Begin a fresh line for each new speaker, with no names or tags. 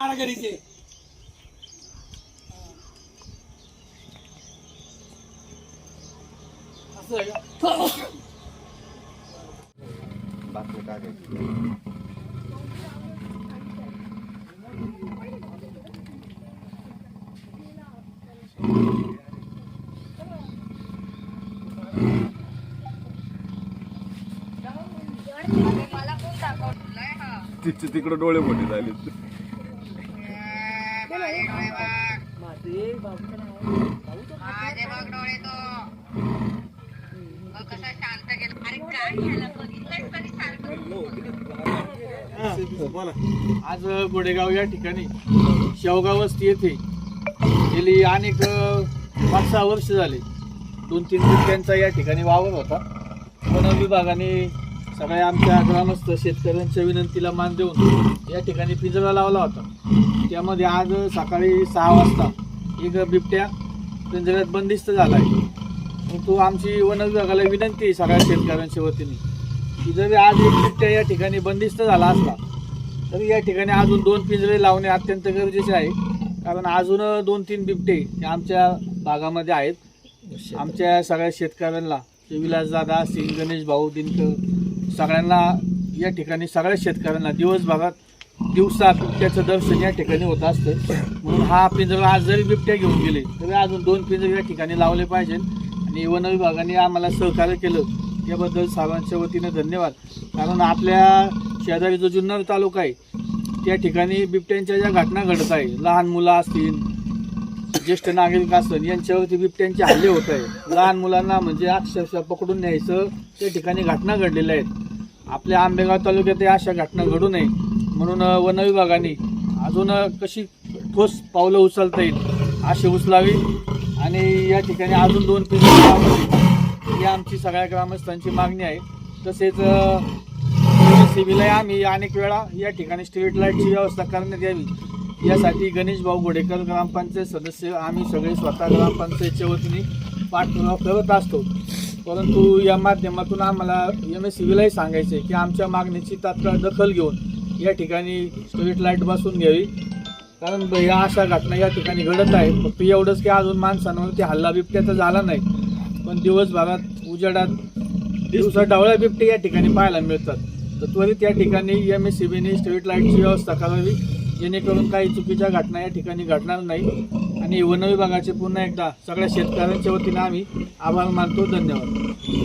कारागिरीचे असं आहे का?
बातमी टाकायची
मला कोण दाखवलंय हा माझे बघ डोळे तो शांत अरे काय झालं शांत
आज गोडेगाव या ठिकाणी शेवगाव वस्ती येथे गेली अनेक पाच सहा वर्ष झाले. दोन तीन बिबट्यांचा या ठिकाणी वावर होता. वन विभागाने सगळ्या आमच्या ग्रामस्थ शेतकऱ्यांच्या विनंतीला मान देऊन या ठिकाणी पिंजरा लावला होता. त्यामध्ये आज सकाळी सहा वाजता एक बिबट्या पिंजऱ्यात बंदिस्त झाला आहे. मग तो आमची वन विभागाला विनंती आहे सगळ्या शेतकऱ्यांच्या वतीने की जरी आज एक बिबट्या या ठिकाणी बंदिस्त झाला असला तरी या ठिकाणी अजून दोन पिंजरे लावणे अत्यंत गरजेचे आहे. कारण अजून दोन तीन बिबटे हे आमच्या भागामध्ये आहेत. आमच्या सगळ्या शेतकऱ्यांना विलासदादा सिंग गणेश भाऊ दिनकर सगळ्यांना या ठिकाणी सगळ्या शेतकऱ्यांना दिवसभरात दिवसा बिबट्याचं दर्शन या ठिकाणी होत असतं. म्हणून हा पिंजरा आज जरी बिबट्या घेऊन गेले तरी अजून दोन पिंजरे या ठिकाणी लावले पाहिजेत. आणि वन विभागाने आम्हाला सहकार्य केलं. याबद्दल सर्वांच्या वतीनं धन्यवाद. कारण आपल्या शेजारी जो जुन्नर तालुका आहे त्या ठिकाणी बिबट्यांच्या ज्या घटना घडत आहे लहान मुलं असतील ज्येष्ठ नागरिक असतील यांच्यावरती बिबट्यांचे हल्ले होत आहे लहान मुलांना म्हणजे अक्षरशः पकडून न्यायचं त्या ठिकाणी घटना घडलेल्या आहेत. आपल्या आंबेगाव तालुक्यात अशा घटना घडू नये म्हणून वन विभागाने अजून कशी ठोस पावलं उचलता येईल अशी उचलावी आणि या ठिकाणी अजून दोन पिढी ही आमची सगळ्या ग्रामस्थांची मागणी आहे. तसेच सिव्हिलही आम्ही अनेक वेळा या ठिकाणी स्ट्रीट लाईटची व्यवस्था करण्यात यावी. यासाठी गणेश भाऊ गोडेकर ग्रामपंचायत सदस्य आम्ही सगळे स्वतः ग्रामपंचायतच्या वतीने पाठपुरावा करत असतो. परंतु या माध्यमातून आम्हाला एम एस सी बीलाही सांगायचे की आमच्या मागणीची तात्काळ दखल घेऊन या ठिकाणी स्ट्रीट लाइट बसून घ्यावी. कारण या अशा घटना या ठिकाणी घडत आहेत. फक्त एवढंच की अजून माणसांवरती हल्ला बिबट्याचा झाला नाही. पण दिवसभरात उजेडात दिवसा डावळ्या बिबटे या ठिकाणी पाहायला मिळतात. तर त्वरित या ठिकाणी एम एस सी बीने स्ट्रीट लाईटची व्यवस्था करावी. जेणेकरून काही चुकीच्या घटना या ठिकाणी घडणार नाही. आणि वन विभागाचे पुन्हा एकदा सगळ्या शेतकऱ्यांच्या वतीनं आम्ही आभार मानतो. धन्यवाद.